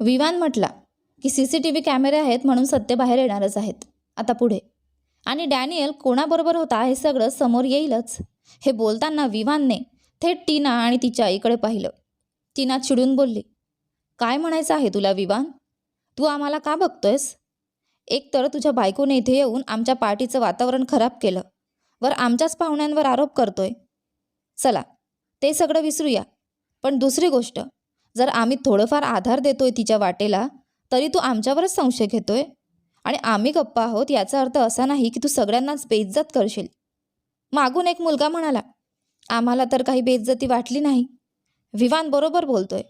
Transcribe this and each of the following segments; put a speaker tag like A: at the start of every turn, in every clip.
A: विवान म्हटला की C C T V कॅमेरे आहेत म्हणून सत्य बाहेर येणारच आहेत. आता पुढे. आणि डॅनियल कोणाबरोबर होता हे सगळं समोर येईलच. हे बोलताना विवानने थेट टीना आणि तिच्या आईकडे पाहिलं. टीना चिडून बोलली काय म्हणायचं आहे तुला विवान? तू आम्हाला का बघतोयस? एकतर तुझ्या बायकोने इथे येऊन आमच्या पार्टीचं वातावरण खराब केलं. वर आमच्याच पाहुण्यांवर आरोप करतोय. चला ते सगळं विसरूया. पण दुसरी गोष्ट जर आम्ही थोडंफार आधार देतोय तिच्या वाटेला तरी तू आमच्यावरच संशय घेतोय? आणि आम्ही गप्पा आहोत याचा अर्थ असा नाही की तू सगळ्यांनाच बेइज्जत करशील. मागून एक मुलगा म्हणाला आम्हाला तर काही बेइज्जती वाटली नाही. विवान बरोबर बोलतोय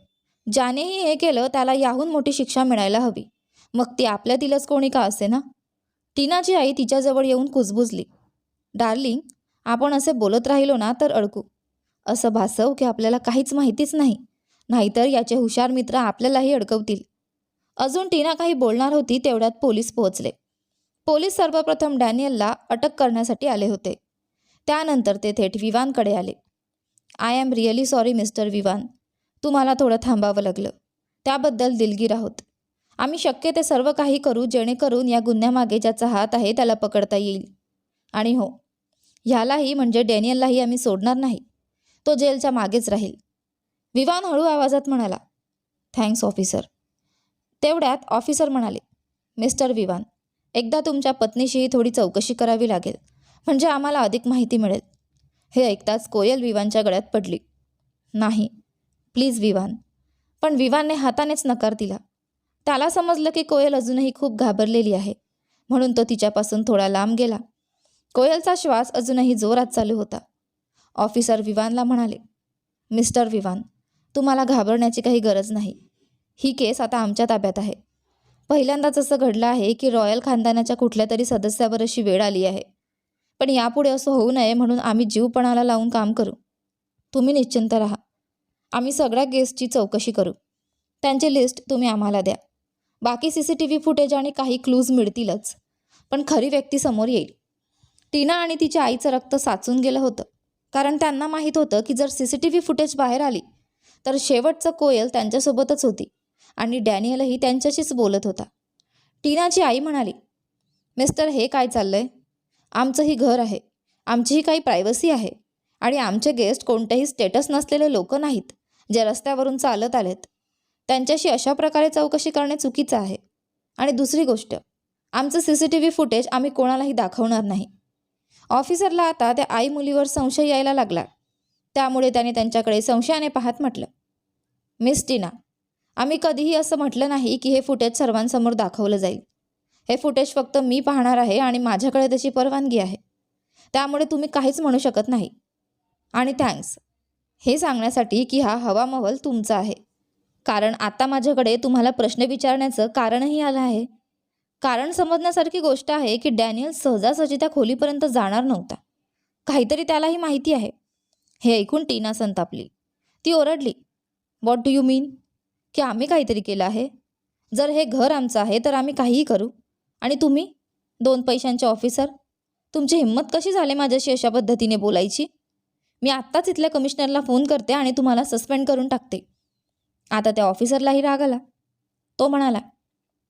A: ज्यानेही हे केलं त्याला याहून मोठी शिक्षा मिळायला हवी. मग ती आपल्यातीलच कोणी का असे ना? टीनाची आई तिच्याजवळ येऊन कुजबुजली डार्लिंग आपण असे बोलत राहिलो ना तर अडकू. असं भासव की आपल्याला काहीच माहितीच नाही. नाहीतर याचे हुशार मित्र आपल्यालाही अडकवतील. अजून टीना काही बोलणार होती तेवढ्यात पोलीस पोहोचले. पोलीस सर्वप्रथम डॅनियलला अटक करण्यासाठी आले होते. त्यानंतर ते थेट विवानकडे आले. I am really sorry mister Vivan. तुम्हाला थोडं थांबावं लागलं. त्याबद्दल दिलगीर आहोत. आम्ही शक्य ते सर्व काही करू जेणेकरून या गुन्ह्यामागे ज्याचा हात आहे त्याला पकडता येईल. आणि हो. ह्यालाही म्हणजे डॅनियललाही आम्ही सोडणार नाही. तो जेलच्या मागेच राहील. विवान हळू आवाजात म्हणाला थँक्स ऑफिसर. तेवढ्यात ऑफिसर म्हणाले मिस्टर विवान एकदा तुमच्या पत्नीशीही थोडी चौकशी करावी लागेल म्हणजे आम्हाला अधिक माहिती मिळेल. हे ऐकताच कोयल विवानच्या गळ्यात पडली. नाही प्लीज विवान. पण विवानने हातानेच नकार दिला. त्याला समजलं की कोयल अजूनही खूप घाबरलेली आहे म्हणून तो तिच्यापासून थोडा लांब गेला. कोयलचा श्वास अजूनही जोरात चालू होता. ऑफिसर विवानला म्हणाले मिस्टर विवान तुम्हाला घाबरण्याची काही गरज नाही. ही केस आता आमच्या ताब्यात आहे. पहिल्यांदाच असं घडलं आहे की रॉयल खानदानाच्या कुठल्या तरी सदस्यावर अशी वेळ आली आहे. पण यापुढे असं होऊ नये म्हणून आम्ही जीवपणाला लावून काम करू. तुम्ही निश्चिंत राहा. आम्ही सगळ्या गेस्टची चौकशी करू. त्यांची लिस्ट तुम्ही आम्हाला द्या. बाकी C C T V footage आणि काही क्लूज मिळतीलच. पण खरी व्यक्ती समोर येईल. टीना आणि तिच्या आईचं रक्त साचून गेलं होतं. कारण त्यांना माहीत होतं की जर C C T V footage बाहेर आली तर शेवटचं कोयल त्यांच्यासोबतच होती आणि डॅनियलही त्यांच्याशीच बोलत होता. टीनाची आई म्हणाली मिस्टर हे काय चाललंय? आमचंही घर आहे. आमचीही काही प्रायव्हसी आहे. आणि आमचे गेस्ट कोणतेही स्टेटस नसलेले लोक नाहीत जे रस्त्यावरून चालत आलेत. त्यांच्याशी अशा प्रकारे चौकशी करणे चुकीचं आहे. आणि दुसरी गोष्ट आमचं C C T V footage आम्ही कोणालाही दाखवणार नाही. ऑफिसरला आता त्या आई मुलीवर संशय यायला लागला. त्यामुळे त्याने त्यांच्याकडे संशयाने पाहत म्हटलं मिस टीना आम्ही कधीही असं म्हटलं नाही की हे फुटेज सर्वांसमोर दाखवलं जाईल. हे फुटेज फक्त मी पाहणार आहे आणि माझ्याकडे त्याची परवानगी आहे. त्यामुळे तुम्ही काहीच म्हणू शकत नाही. आणि थँक्स हे सांगण्यासाठी की हा हवामहल तुमचा आहे. कारण आता माझ्याकडे तुम्हाला प्रश्न विचारण्याचं कारणही आलं आहे. कारण समजण्यासारखी गोष्ट आहे की डॅनियल सहजासहजी त्या खोलीपर्यंत जाणार नव्हता. काहीतरी त्यालाही माहिती आहे. हे ऐकून टीना संतापली. ती ओरडली. वॉट डू यू मीन की आम्ही काहीतरी केलं आहे. जर हे घर आमचं आहे तर आम्ही काहीही करू. आणि तुम्ही? दोन पैशांचे ऑफिसर तुमची हिंमत कशी झाली माझ्याशी अशा पद्धतीने बोलायची? मी आत्ताच इथल्या कमिशनरला फोन करते आणि तुम्हाला सस्पेंड करून टाकते. आता त्या ऑफिसरलाही राग आला. तो म्हणाला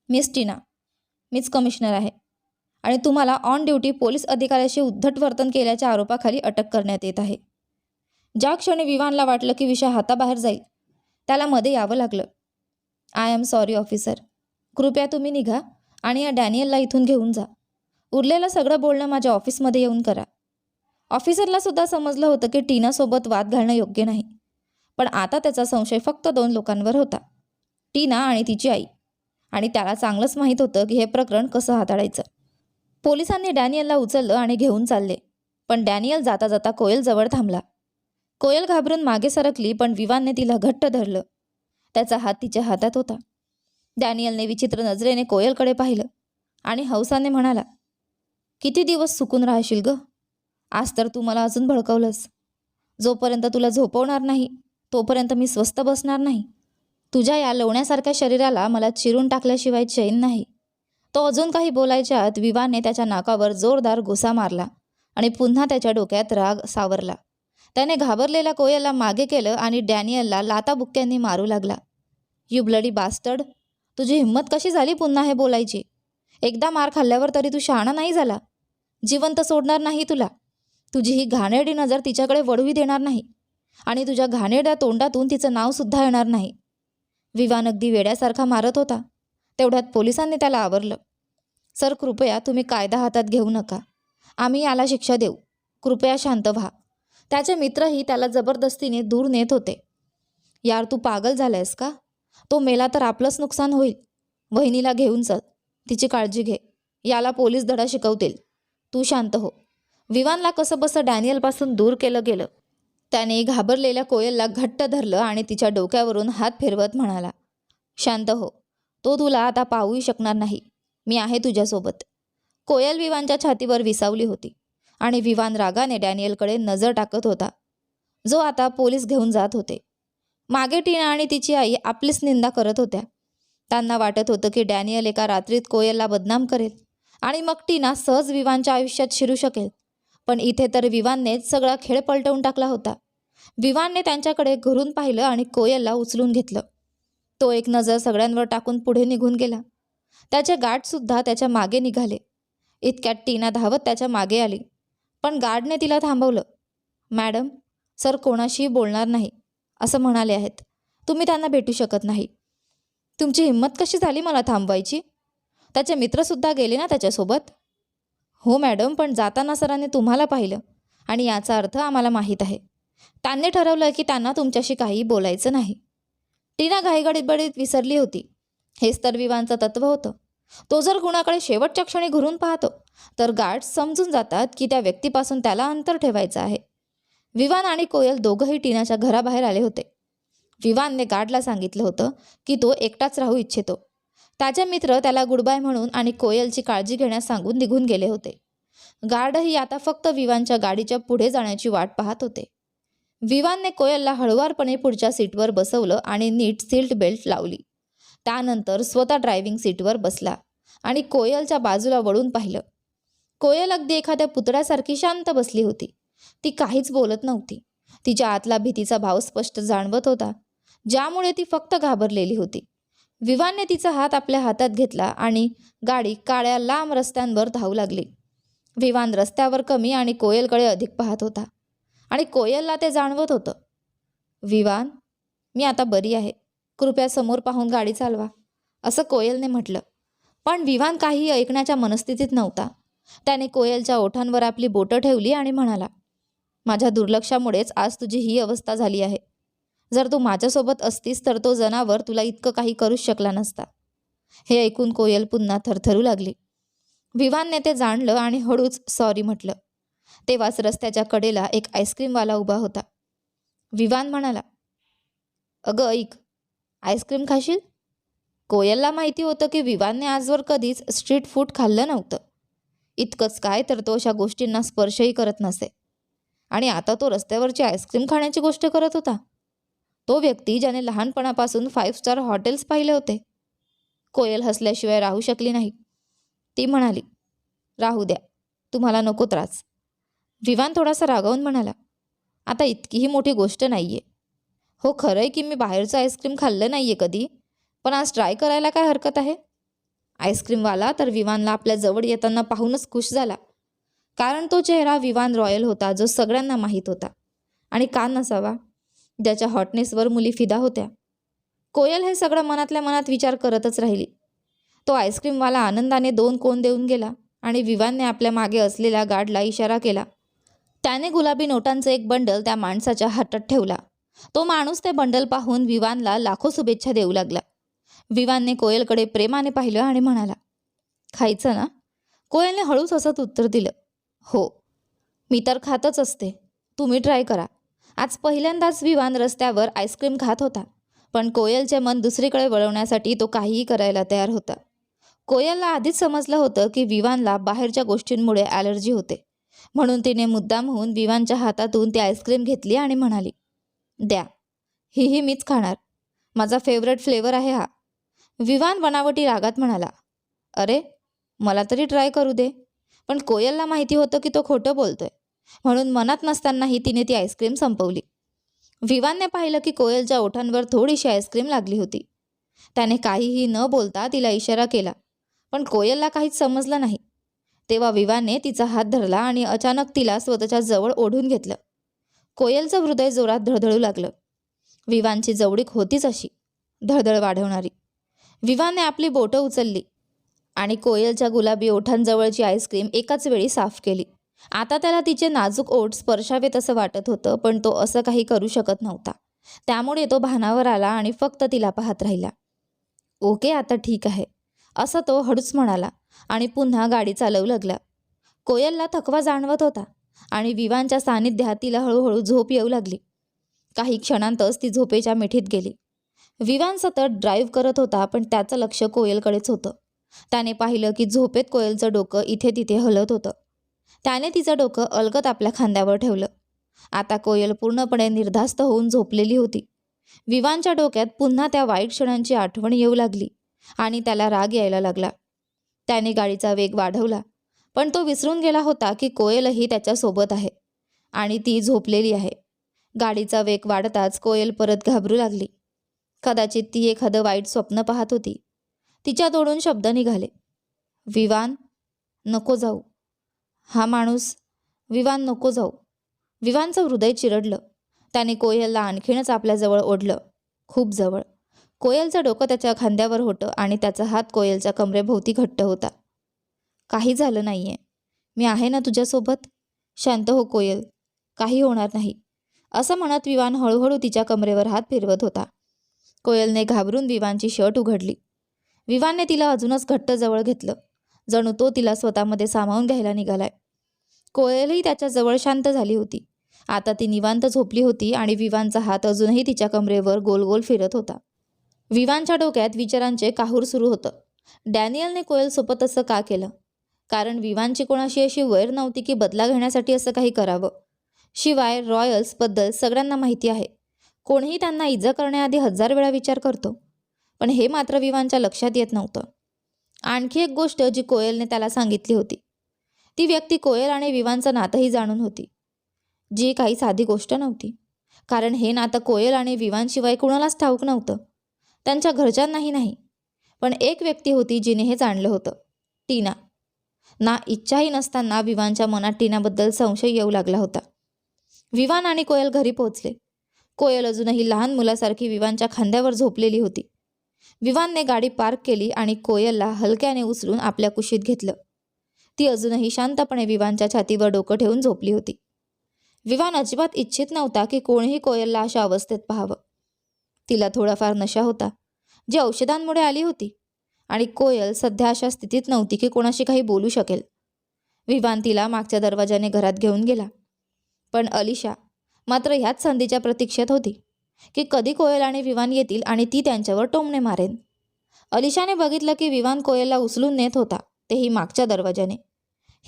A: मिस टीना मीच कमिशनर आहे. आणि तुम्हाला ऑन ड्युटी पोलीस अधिकाऱ्याशी उद्धट वर्तन केल्याच्या आरोपाखाली अटक करण्यात येत आहे. ज्या क्षणी विवानला वाटलं की विषय हाताबाहेर जाईल त्याला मध्ये यावं लागलं. आय एम सॉरी ऑफिसर कृपया तुम्ही निघा आणि या डॅनियलला इथून घेऊन जा. उरलेलं सगळं बोलणं माझ्या ऑफिसमध्ये येऊन करा. ऑफिसरला सुद्धा समजलं होतं की टीनासोबत वाद घालणं योग्य नाही. पण आता त्याचा संशय फक्त दोन लोकांवर होता. टीना आणि तिची आई. आणि त्याला चांगलंच माहीत होतं की हे प्रकरण कसं हाताळायचं. पोलिसांनी डॅनियलला उचललं आणि घेऊन चालले. पण डॅनियल जाता जाता कोयलजवळ थांबला. कोयल घाबरून मागे सरकली पण विवानने तिला घट्ट धरलं. त्याचा हात तिच्या हातात होता. डॅनियलने विचित्र नजरेने कोयलकडे पाहिलं आणि हौसाने म्हणाला किती दिवस सुकून राहशील ग? आज तर तू मला अजून भडकवलंस. जोपर्यंत तुला झोपवणार नाही तोपर्यंत मी स्वस्त बसणार नाही. तुझ्या या लोण्यासारख्या शरीराला मला चिरून टाकल्याशिवाय चैन नाही. तो अजून काही बोलायच्या आत विवाने त्याच्या नाकावर जोरदार घुसा मारला आणि पुन्हा त्याच्या डोक्यात राग सावरला. त्याने घाबरलेल्या कोयलला मागे केलं आणि डॅनियलला लाताबुक्क्यांनी मारू लागला. यू ब्लडी बास्टर्ड तुझी हिंमत कशी झाली पुन्हा हे बोलायची? एकदा मार खाल्ल्यावर तरी तू शहाणा नाही झाला. जिवंत सोडणार नाही तुला. तुझी ही घाणेरडी नजर तिच्याकडे वळवी देणार नाही. आणि तुझ्या घाणेरड्या तोंडातून तिचं नावसुद्धा येणार नाही. विवान अगदी वेड्यासारखा मारत होता. तेवढ्यात पोलिसांनी त्याला आवरलं. सर कृपया तुम्ही कायदा हातात घेऊ नका. आम्ही याला शिक्षा देऊ. कृपया शांत व्हा. त्याचे मित्रही त्याला जबरदस्तीने दूर नेत होते. यार तू पागल झालायस का? तो मेला तर आपलंच नुकसान होईल. वहिनीला घेऊन चल. तिची काळजी घे. याला पोलीस धडा शिकवतील. तू शांत हो. विवानला कसं बसं डॅनियलपासून दूर केलं गेलं. त्याने घाबरलेल्या कोयलला घट्ट धरलं आणि तिच्या डोक्यावरून हात फिरवत म्हणाला शांत हो. तो तुला आता पाहूही शकणार नाही. मी आहे तुझ्यासोबत. कोयल विवानच्या छातीवर विसावली होती. आणि विवान रागाने डॅनियलकडे नजर टाकत होता. जो आता पोलीस घेऊन जात होते. मागे टीना आणि तिची आई आपलीच निंदा करत होत्या. त्यांना वाटत होतं की डॅनियल एका रात्रीत कोयलला बदनाम करेल आणि मग टीना सहज विवानच्या आयुष्यात शिरू शकेल. पण इथे तर विवाननेच सगळा खेळ पलटवून टाकला होता. विवानने त्यांच्याकडे घरून पाहिलं आणि कोयलला उचलून घेतलं. तो एक नजर सगळ्यांवर टाकून पुढे निघून गेला. त्याचे गाठसुद्धा त्याच्यामागे निघाले. इतक्यात टीना धावत त्याच्यामागे आली. पण गार्डने तिला थांबवलं. मॅडम सर कोणाशीही बोलणार नाही असं म्हणाले आहेत. तुम्ही त्यांना भेटू शकत नाही. तुमची हिंमत कशी झाली मला थांबवायची? त्याचे मित्रसुद्धा गेले ना त्याच्यासोबत? हो मॅडम पण जाताना सरांनी तुम्हाला पाहिलं आणि याचा अर्थ आम्हाला माहीत आहे. त्यांनी ठरवलं की त्यांना तुमच्याशी काही बोलायचं नाही. टीना घाईगडीत विसरली होती. हेच तर विवांचं तत्व होतं. तो जर कुणाकडे शेवटच्या क्षणी घुरून पाहतो तर गार्ड समजून जातात की त्या व्यक्तीपासून त्याला अंतर ठेवायचं आहे. विवान आणि कोयल दोघंही टीनाच्या घराबाहेर आले होते. विवानने गार्डला सांगितलं होतं की तो एकटाच राहू इच्छितो. त्याचे मित्र त्याला गुडबाय म्हणून आणि कोयलची काळजी घेण्यास सांगून निघून गेले होते. गार्डही आता फक्त विवानच्या गाडीच्या पुढे जाण्याची वाट पाहत होते. विवानने कोयलला हळुवारपणे पुढच्या सीटवर बसवलं आणि नीट सीट बेल्ट लावली. त्यानंतर स्वतः ड्रायव्हिंग सीटवर बसला आणि कोयलच्या बाजूला वळून पाहिलं. कोयल अगदी एखाद्या पुतळ्यासारखी शांत बसली होती. ती काहीच बोलत नव्हती. तिच्या आतला भीतीचा भाव स्पष्ट जाणवत होता. ज्यामुळे ती फक्त घाबरलेली होती. विवानने तिचा हात आपल्या हातात घेतला आणि गाडी काळ्या लांब रस्त्यांवर धावू लागली. विवान रस्त्यावर कमी आणि कोयलकडे अधिक पाहत होता. आणि कोयलला ते जाणवत होतं. विवान मी आता बरी आहे. कृपया समोर पाहून गाडी चालवा असं कोयलने म्हटलं. पण विवान काही ऐकण्याच्या मनस्थितीत नव्हता. त्याने कोयलच्या ओठांवर आपली बोटं ठेवली आणि म्हणाला माझ्या दुर्लक्षामुळेच आज तुझी ही अवस्था झाली आहे. जर तू माझ्यासोबत असतीस तर तो जनावर तुला इतकं काही करूच शकला नसता. हे ऐकून कोयल पुन्हा थरथरू लागली. विवानने ते जाणलं आणि हळूच सॉरी म्हटलं. तेव्हाच रस्त्याच्या कडेला एक आईस्क्रीमवाला उभा होता. विवान म्हणाला अगं ऐक आईस्क्रीम खाशील? कोयलला माहिती होतं की विवानने आजवर कधीच स्ट्रीट फूड खाल्लं नव्हतं. इतकंच काय तर तो अशा गोष्टींना स्पर्शही करत नसे. आणि आता तो रस्त्यावरची आईस्क्रीम खाण्याची गोष्ट करत होता. तो व्यक्ती ज्याने लहानपणापासून फाईव्ह स्टार हॉटेल्स पाहिले होते. कोयल हसल्याशिवाय राहू शकली नाही. ती म्हणाली राहू द्या तुम्हाला नको त्रास. विवान थोडासा रागावून म्हणाला आता इतकीही मोठी गोष्ट नाही आहे हो खरं आहे की मी बाहेरचं आईस्क्रीम खाल्लं नाही आहे कधी पण आज ट्राय करायला काय हरकत आहे? आईस्क्रीमवाला तर विवानला आपल्या जवळ येताना पाहूनच खुश झाला. कारण तो चेहरा विवान रॉयल होता जो सगळ्यांना माहीत होता. आणि का नसावा? ज्याच्या हॉटनेसवर मुली फिदा होत्या. कोयल हे सगळं मनातल्या मनात विचार करतच राहिली. तो आईस्क्रीमवाला आनंदाने दोन कोण देऊन गेला आणि विवानने आपल्या मागे असलेल्या गार्डला इशारा केला. त्याने गुलाबी नोटांचं एक बंडल त्या माणसाच्या हातात ठेवला. तो माणूस ते बंडल पाहून विवानला लाखो शुभेच्छा देऊ लागला. विवानने कोयलकडे प्रेमाने पाहिलं आणि म्हणाला खायचं ना? कोयलने हळूच हसत उत्तर दिलं हो मी तर खातच असते. तुम्ही ट्राय करा. आज पहिल्यांदाच विवान रस्त्यावर आईस्क्रीम खात होता पण कोयलचे मन दुसरीकडे वळवण्यासाठी तो काहीही करायला तयार होता. कोयलला आधीच समजलं होतं की विवानला बाहेरच्या गोष्टींमुळे ॲलर्जी होते म्हणून तिने मुद्दाम होऊन विवानच्या हातातून ती आईस्क्रीम घेतली आणि म्हणाली द्या हीही मीच खाणार. माझा फेवरेट फ्लेवर आहे हा. विवान बनावटी रागात म्हणाला अरे मला तरी ट्राय करू दे. पण कोयलला माहिती होतं की तो खोटं बोलतोय. म्हणून मनात नसतानाही तिने ती आईस्क्रीम संपवली. विवानने पाहिलं की कोयलच्या ओठांवर थोडीशी आईस्क्रीम लागली होती. त्याने काहीही न बोलता तिला इशारा केला पण कोयलला काहीच समजलं नाही. तेव्हा विवानने तिचा हात धरला आणि अचानक तिला स्वतःच्या जवळ ओढून घेतलं. कोयलचं हृदय जोरात धडधडू लागलं. विवानची जवळीक होतीच अशी धडधड वाढवणारी. विवाने आपली बोटं उचलली आणि कोयलच्या गुलाबी ओठांजवळची आईस्क्रीम एकाच वेळी साफ केली. आता त्याला तिचे नाजूक ओठ स्पर्शावेत असं वाटत होतं पण तो असं काही करू शकत नव्हता. त्यामुळे तो भानावर आला आणि फक्त तिला पाहत राहिला. ओके आता ठीक आहे असं तो हळूच म्हणाला आणि पुन्हा गाडी चालवू लागला. कोयलला थकवा जाणवत होता आणि विवानच्या सानिध्यात तिला हळूहळू झोप येऊ लागली. काही क्षणांतच ती झोपेच्या मिठीत गेली. विवान सतत ड्राईव्ह करत होता पण त्याचं लक्ष कोयलकडेच होतं. त्याने पाहिलं की झोपेत कोयलचं डोकं इथे तिथे हलत होतं. त्याने तिचं डोकं अलगत आपल्या खांद्यावर ठेवलं. आता कोयल पूर्णपणे निर्धास्त होऊन झोपलेली होती. विवानच्या डोक्यात पुन्हा त्या वाईट क्षणांची आठवण येऊ लागली आणि त्याला राग यायला लागला. त्याने गाडीचा वेग वाढवला पण तो विसरून गेला होता की कोयलही त्याच्यासोबत आहे आणि ती झोपलेली आहे. गाडीचा वेग वाढताच कोयल परत घाबरू लागली. कदाचित ती एखादं वाईट स्वप्न पाहत होती. तिच्या तोडून शब्द निघाले. विवान नको जाऊ. हा माणूस विवान नको जाऊ. विवानचं हृदय चिरडलं. त्याने कोयलला आणखीनच आपल्याजवळ ओढलं. खूप जवळ. कोयलचं डोकं त्याच्या खांद्यावर होतं आणि त्याचा हात कोयलच्या कमरेभोवती घट्ट होता. काही झालं नाहीये. मी आहे ना तुझ्यासोबत? शांत हो कोयल. काही होणार नाही. असं म्हणत विवान हळूहळू तिच्या कमरेवर हात फिरवत होता. कोयलने घाबरून विवानची शर्ट उघडली. विवानने तिला अजूनच घट्ट जवळ घेतलं. जणू तो तिला स्वतःमध्ये सामावून घ्यायला निघालाय. कोयलही त्याच्याजवळ शांत झाली होती. आता ती निवांत झोपली होती आणि विवानचा हात अजूनही तिच्या कमरेवर गोल गोल फिरत होता. विवानच्या डोक्यात विचारांचे काहूर सुरू होतं. डॅनियलने कोयलसोबत असं का केलं? कारण विवानची कोणाशी अशी वैर नव्हती की बदला घेण्यासाठी असं काही करावं. शिवाय रॉयल्सबद्दल सगळ्यांना माहिती आहे. कोणीही त्यांना इजा करण्याआधी हजार वेळा विचार करतो. पण हे मात्र विवानच्या लक्षात येत नव्हतं. आणखी एक गोष्ट जी कोयलने त्याला सांगितली होती. ती व्यक्ती कोयल आणि विवानचं नातंही जाणून होती. जी काही साधी गोष्ट नव्हती. कारण हे नातं कोयल आणि विवानशिवाय कुणालाच ठाऊक नव्हतं. त्यांच्या घरच्यांनाही नाही. पण एक व्यक्ती होती जिने हे जाणलं होतं. टीना. ना इच्छाही नसताना विवानच्या मनात टीनाबद्दल संशय येऊ लागला होता. विवान आणि कोयल घरी पोहोचले. कोयल अजूनही लहान मुलासारखी विवानच्या खांद्यावर झोपलेली होती. विवानने गाडी पार्क केली आणि कोयलला हलक्याने उचलून आपल्या कुशीत घेतलं. ती अजूनही शांतपणे विवानच्या छातीवर डोकं ठेवून झोपली होती. विवान अजिबात इच्छित नव्हता की कोणीही कोयलला अशा अवस्थेत पाहावं. तिला थोडाफार नशा होता जी औषधांमुळे आली होती. आणि कोयल सध्या अशा स्थितीत नव्हती की कोणाशी काही बोलू शकेल. विवान तिला मागच्या दरवाजाने घरात घेऊन गेला. पण अलिशा मात्र ह्याच संधीच्या प्रतीक्षेत होती की कधी कोयल आणि विवान येतील आणि ती त्यांच्यावर टोमणे मारेन. अलिशाने बघितलं की विवान कोयलला उचलून नेत होता तेही मागच्या दरवाजाने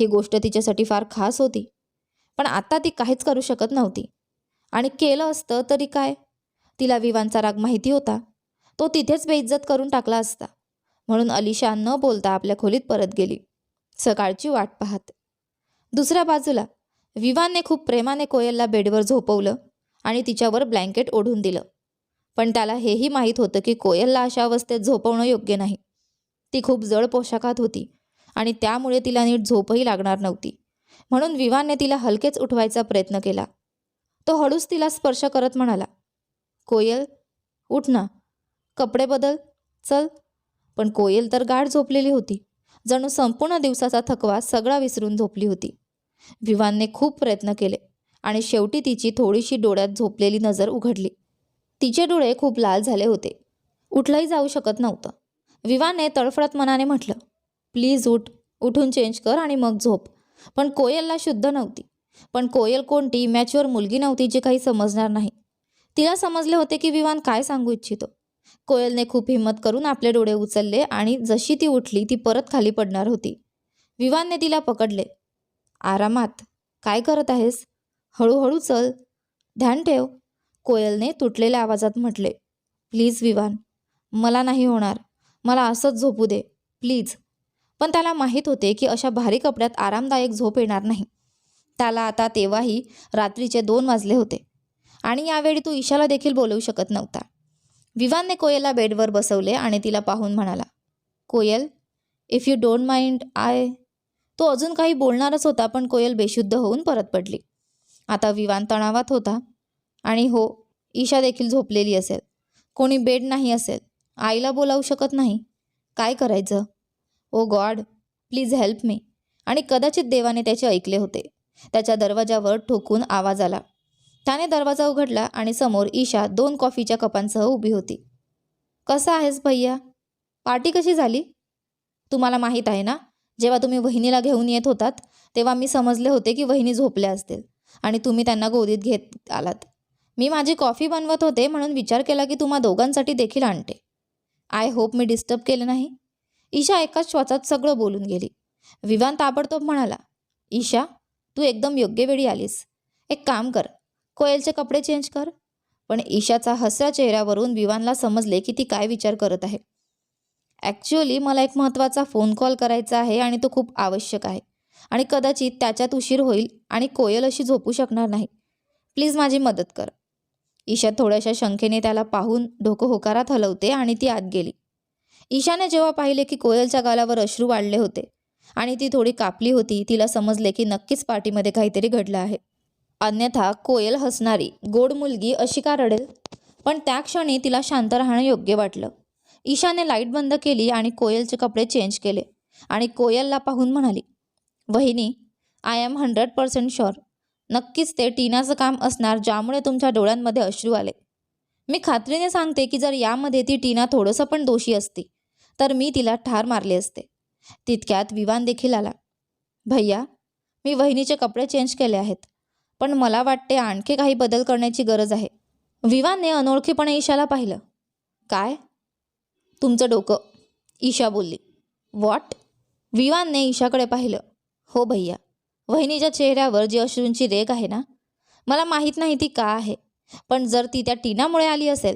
A: ही गोष्ट तिच्यासाठी फार खास होती पण आता ती काहीच करू शकत नव्हती. आणि केलं असतं तरी काय? तिला विवानचा राग माहिती होता. तो तिथेच बेइज्जत करून टाकला असता. म्हणून अलिशा न बोलता आपल्या खोलीत परत गेली. सकाळची वाट पाहत. दुसऱ्या बाजूला विवानने खूप प्रेमाने कोयलला बेडवर झोपवलं आणि तिच्यावर ब्लँकेट ओढून दिलं. पण त्याला हेही माहीत होतं की कोयलला अशा अवस्थेत झोपवणं योग्य नाही. ती खूप जड पोशाखात होती आणि त्यामुळे तिला नीट झोपही लागणार नव्हती. म्हणून विवानने तिला हलकेच उठवायचा प्रयत्न केला. तो हळूच तिला स्पर्श करत म्हणाला कोयल उठ ना. कपडे बदल. चल. पण कोयल तर गाढ झोपलेली होती. जणू संपूर्ण दिवसाचा थकवा सगळा विसरून झोपली होती. विवानने खूप प्रयत्न केले आणि शेवटी तिची थोडीशी डोळ्यात झोपलेली नजर उघडली. तिचे डोळे खूप लाल झाले होते. उठलंही जाऊ शकत नव्हतं. विवानने तडफडत मनाने म्हटलं प्लीज उठ उठून चेंज कर आणि मग झोप. पण कोयलला शुद्ध नव्हती. पण कोयल कोणती मॅच्युअर मुलगी नव्हती जी काही समजणार नाही. तिला समजले होते की विवान काय सांगू इच्छितो. कोयलने खूप हिंमत करून आपले डोळे उचलले आणि जशी ती उठली ती परत खाली पडणार होती. विवानने तिला पकडले. आरामात. काय करत आहेस? हळूहळू चल. ध्यान ठेव. कोयलने तुटलेल्या आवाजात म्हटले प्लीज विवान मला नाही होणार. मला असंच झोपू दे. प्लीज. पण त्याला माहीत होते की अशा भारी कपड्यात आरामदायक झोप येणार नाही. त्याला आता तेव्हाही रात्रीचे दोन वाजले होते. आणि यावेळी तो ईशाला देखील बोलवू शकत नव्हता. विवानने कोयलला बेडवर बसवले आणि तिला पाहून म्हणाला Koyal if you don't mind I तो अजून काही बोलणारच होता पण कोयल बेशुद्ध होऊन परत पडली. आता विवान तणावात होता. आणि हो ईशा देखील झोपलेली असेल. कोणी बेड नाही असेल. आईला बोलावू शकत नाही. काय करायचं? Oh God please help me. आणि कदाचित देवाने त्याचे ऐकले होते. त्याच्या दरवाजावर ठोकून आवाज आला. त्याने दरवाजा उघडला आणि समोर ईशा दोन कॉफीच्या कपांसह उभी होती. कसा आहेस भैया? पार्टी कशी झाली? तुम्हाला माहीत आहे ना? जेव्हा तुम्ही वहिनीला घेऊन येत होतात तेव्हा मी समजले होते की वहिनी झोपल्या असतील आणि तुम्ही त्यांना गोदीत घेत आलात. मी माझी कॉफी बनवत होते म्हणून विचार केला की तुम्हा दोघांसाठी देखील आणते. आय होप मी डिस्टर्ब केलं नाही. ईशा एकाच श्वासात सगळं बोलून गेली. विवान ताबडतोब म्हणाला ईशा तू एकदम योग्य वेळी आलीस. एक काम कर कोयलचे कपडे चेंज कर. पण ईशाचा हसऱ्या चेहऱ्यावरून विवानला समजले की ती काय विचार करत आहे. ॲक्च्युअली मला एक महत्त्वाचा फोन कॉल करायचा आहे आणि तो खूप आवश्यक आहे. आणि कदाचित त्याच्यात उशीर होईल आणि कोयल अशी झोपू शकणार नाही. प्लीज माझी मदत कर. ईशा थोड्याशा शंकेने त्याला पाहून डोकं होकारात हलवते आणि ती आत गेली. ईशाने जेव्हा पाहिले की कोयलच्या गालावर अश्रू वाढले होते आणि ती थोडी कापली होती तिला समजले की नक्कीच पार्टीमध्ये काहीतरी घडलं आहे. अन्यथा कोयल हसणारी गोड मुलगी अशी का रडेल? पण त्या क्षणी तिला शांत राहणं योग्य वाटलं. ईशाने लाइट बंद केली आणि कोयलचे कपडे चेंज केले. आणि कोयलला पाहून म्हणाली वहिनी I am hundred percent sure नक्कीच ते टीनाचं काम असणार ज्यामुळे तुमच्या डोळ्यांमध्ये अश्रू आले. मी खात्रीने सांगते की जर यामध्ये ती टीना थोडंसं पण दोषी असती तर मी तिला ठार मारले असते. तितक्यात विवान देखील आला. भैया मी वहिनीचे कपडे चेंज केले आहेत पण मला वाटते आणखी काही बदल करण्याची गरज आहे. विवानने अनोळखीपणे ईशाला पाहिलं. काय? तुमचं डोकं. ईशा बोलली वॉट विवानने ईशाकडे पाहिलं. हो भैया. वहिनीच्या चेहऱ्यावर जी अश्रूंची रेग आहे ना मला माहीत नाही ती का आहे. पण जर ती त्या टीनामुळे आली असेल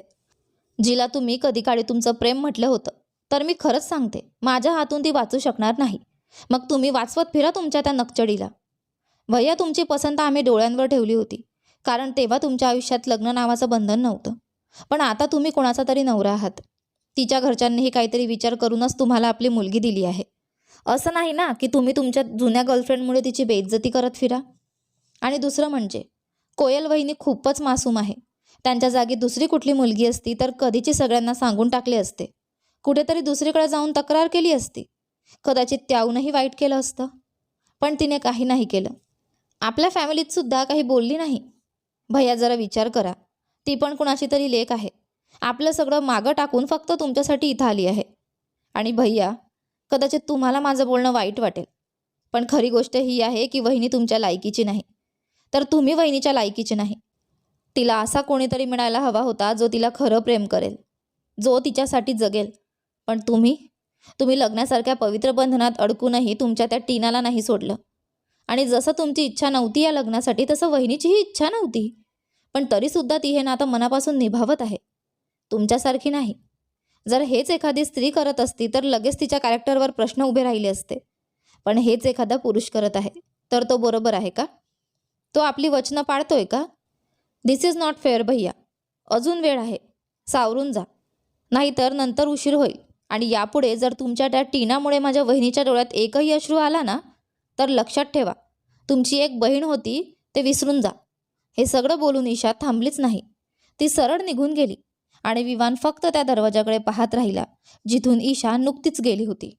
A: जिला तुम्ही कधी काळी तुमचं प्रेम म्हटलं होतं तर मी खरंच सांगते माझ्या हातून ती वाचू शकणार नाही. मग तुम्ही वाचवत फिरा तुमच्या त्या नकचडीला. भैया तुमची पसंत आम्ही डोळ्यांवर ठेवली होती कारण तेव्हा तुमच्या आयुष्यात लग्न नावाचं बंधन नव्हतं. पण आता तुम्ही कोणाचा तरी नवरा आहात. तिच्या घरच्यांनीही काहीतरी विचार करूनच तुम्हाला आपली मुलगी दिली आहे. असं नाही ना की तुम्ही तुमच्या जुन्या गर्लफ्रेंडमुळे तिची बेइज्जती करत फिरा? आणि दुसरं म्हणजे कोयल वहिनी खूपच मासूम आहे. त्यांच्या जागी दुसरी कुठली मुलगी असती तर कधीची सगळ्यांना सांगून टाकले असते. कुठेतरी दुसरीकडे जाऊन तक्रार केली असती. कदाचित त्याहूनही वाईट केलं असतं. पण तिने काही नाही केलं. आपल्या फॅमिलीत सुद्धा काही बोलली नाही. भैया जरा विचार करा. ती पण कुणाची तरी लेख आहे. आपलं सगळं मागं टाकून फक्त तुमच्यासाठी इथं आली आहे. आणि भैया कदाचित तुम्हाला माझं बोलणं वाईट वाटेल पण खरी गोष्ट ही आहे की वहिनी तुमच्या लायकीची नाही. तर तुम्ही वहिनीच्या लायकीची नाही. तिला असा कोणीतरी मिळायला हवा होता जो तिला खरं प्रेम करेल जो तिच्यासाठी जगेल. पण तुम्ही तुम्ही लग्नासारख्या पवित्र बंधनात अडकूनही तुमच्या त्या टीनाला नाही सोडलं. आणि जसं तुमची इच्छा नव्हती या लग्नासाठी तसं वहिनीचीही इच्छा नव्हती. पण तरीसुद्धा ती हे नातं मनापासून निभावत आहे. तुमच्यासारखी नाही. जर हेच एखादी स्त्री करत असती तर लगेच तिच्या कॅरेक्टरवर प्रश्न उभे राहिले असते. पण हेच एखादा पुरुष करत आहे तर तो बरोबर आहे का? तो आपली वचनं पाळतोय का? दिस इज नॉट फेअर भैया. अजून वेळ आहे. सावरून जा. नाहीतर नंतर उशीर होईल. आणि यापुढे जर तुमच्या त्या टीनामुळे माझ्या वहिनीच्या डोळ्यात एकही अश्रू आला ना तर लक्षात ठेवा. तुमची एक बहीण होती ते विसरून जा. हे सगळं बोलून ईशा थांबलीच नाही. ती सरळ निघून गेली. आणि विवान फक्त त्या दरवाजाकडे पाहत राहिला जिथून ईशा नुकतीच गेली होती.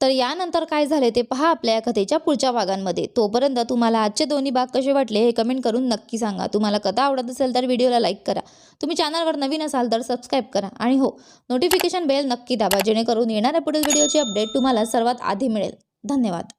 A: तर यानंतर काय झाले ते पहा आपल्या या कथेच्या पुढच्या भागांमध्ये. तोपर्यंत तुम्हाला आजचे दोन्ही भाग कसे वाटले हे कमेंट करून नक्की सांगा. तुम्हाला कथा आवडत असेल तर व्हिडिओला लाईक करा. तुम्ही चॅनलवर नवीन असाल तर सबस्क्राईब करा. आणि हो नोटिफिकेशन बेल नक्की दाबा जेणेकरून येणाऱ्या पुढील व्हिडिओची अपडेट तुम्हाला सर्वात आधी मिळेल. धन्यवाद.